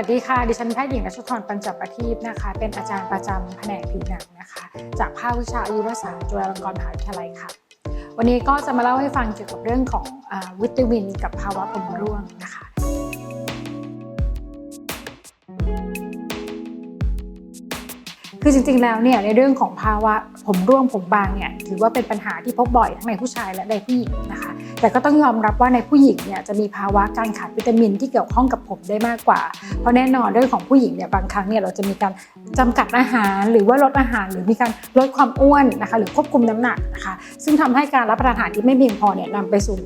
ัสดีค่ะ ดิฉันแพทย์หญิงรัชทรปัญจประทีปนะคะ เป็นอาจารย์ประจำแผนกผิวหนังนะคะ จากภาควิชาอายุรศาสตร์จุฬาลงกรณ์มหาวิทยาลัยค่ะ วันนี้ก็จะมาเล่าให้ฟังเกี่ยวกับเรื่องของอวิตามิน กับภาวะผมร่วงนะคะคือจริงๆ แล้วเนี่ยในเรื่องของภาวะผมร่วงผมบางเนี่ยถือว่าเป็นปัญหาที่พบบ่อยทั้งในผู้ชายและในผู้หญิงนะคะ แต่ก็ต้องยอมรับว่าในผู้หญิงเนี่ยจะมีภาวะการขาดวิตามินที่เกี่ยวข้องกับผมได้มากกว่า เพราะแน่นอนเรื่องของผู้หญิงเนี่ยบางครั้งเนี่ยเราจะมีการจำกัดอาหารหรือว่าลดอาหาร หรือมีการลดความอ้วนนะคะหรือควบคุมน้ำหนักนะคะซึ่งทำให้การรับประทานอาหารที่ไม่เพียงพอเนี่ยนำไปสู่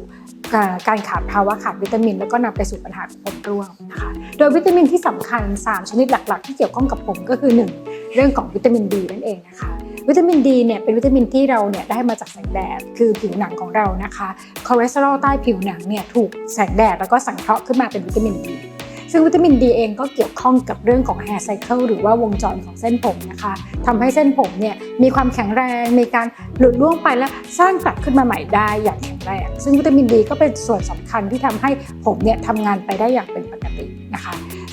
การขาดภาวะขาดวิตามิน แล้วก็นำไปสู่ปัญหาผมร่วงนะคะโดยวิตามินที่สำคัญ 3 ชนิดหลัก ๆ ที่เกี่ยวข้องกับผมก็คือ 1 เรื่องของวิตามินดีนั่นเองนะคะ วิตามินดีเนี่ยเป็นวิตามินที่เราเนี่ยได้มาจากแสงแดดคือผิวหนังของเรานะคะคอเลสเตอรอลใต้ผิวหนังเนี่ยถูกแสงแดดแล้วก็สังเคราะห์ขึ้นมาเป็นวิตามินดีซึ่งวิตามินดีเองก็เกี่ยวข้องกับเรื่องของ hair cycle หรือว่าวงจรของเส้นผมนะคะทำให้เส้นผมเนี่ยมีความแข็งแรง มีการหลุดร่วงไปและสร้างกลับขึ้นมาใหม่ได้อย่างแข็งแรง ซึ่งวิตามินดีก็เป็นส่วนสำคัญที่ทำให้ผมเนี่ยทำงานไปได้อย่างเป็น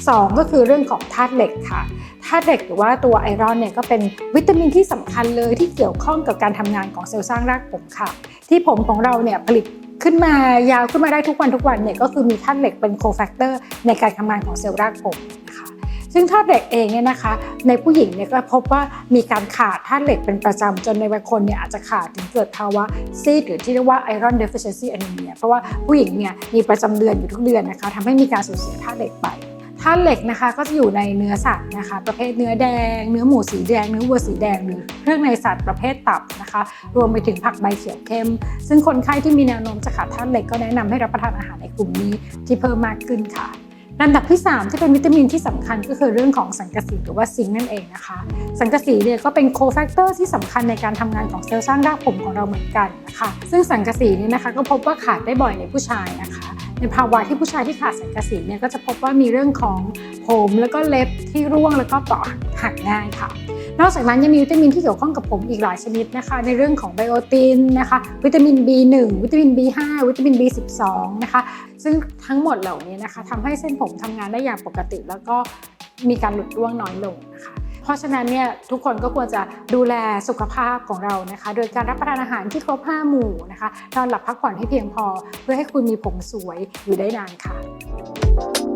ปกตินะคะสองก็คือเรื่องของธาตุเหล็กค่ะธาตุเหล็กหรือว่าตัวไอรอนเนี่ยก็เป็นวิตามินที่สำคัญเลยที่เกี่ยวข้องกับการทำงานของเซลล์สร้างรากผมค่ะ ที่ผมของเราเนี่ยผลิตขึ้นมายาวขึ้นมาได้ทุกวันทุกวันเนี่ยก็คือมีธาตุเหล็กเป็นโคแฟกเตอร์ในการทำงานของเซลล์รากผมนะคะซึ่งธาตุเหล็กเองเนี่ยนะคะในผู้หญิงเนี่ยก็พบว่ามีการขาดธาตุเหล็กเป็นประจำจนในบางคนเนี่ยอาจจะขาดถึงเกิดภาวะซีดหรือที่เรียกว่า iron deficiency anemia เพราะว่าผู้หญิงเนี่ยมีประจำเดือนอยู่ทุกเดือนนะคะทำให้มีการสูญเสียธาตุเหล็กไป ธาตุเหล็กนะคะก็จะอยู่ในเนื้อสัตว์นะคะ ประเภทเนื้อแดง เนื้อหมูสีแดง เนื้อวัวสีแดง หรือเครื่องในสัตว์ประเภทตับนะคะ รวมไปถึงผักใบเขียวเข้ม ซึ่งคนไข้ที่มีแนวโน้มจะขาดธาตุเหล็กก็แนะนำให้รับประทานอาหารในกลุ่มนี้ที่เพิ่มมากขึ้นค่ะลำดับที่ 3 ที่เป็นวิตามินที่สำคัญก็คือเรื่องของสังกะสีหรือว่าซิงค์นั่นเองนะคะ สังกะสีเนี่ยก็เป็นโคแฟกเตอร์ที่สำคัญในการทำงานของเซลล์สร้างรากผมของเราเหมือนกันนะคะ ซึ่งสังกะสีเนี่ยนะคะก็พบว่าขาดได้บ่อยในผู้ชายนะคะ ในภาวะที่ผู้ชายที่ขาดสังกระสีเนี่ยก็จะพบว่ามีเรื่องของผมแล้วก็เล็บที่ร่วงแล้วก็เปราะหักง่ายค่ะ นอกจากนั้นยังมีวิตามินที่เกี่ยวข้องกับผมอีกหลายชนิดนะคะ ในเรื่องของไบโอตินนะคะ วิตามิน B1 วิตามิน B5 วิตามิน B12 นะคะ ซึ่งทั้งหมดเหล่านี้นะคะทำให้เส้นผมทำงานได้อย่างปกติ แล้วก็มีการหลุดร่วงน้อยลง เพราะฉะนั้นเนี่ยทุกคนก็ควรจะดูแลสุขภาพของเรานะคะ โดยการรับประทานอาหารที่ครบ5หมู่นะคะนอนหลับพักผ่อนให้เพียงพอ เพื่อให้คุณมีผมสวยอยู่ได้นานค่ะ